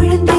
குழந்தை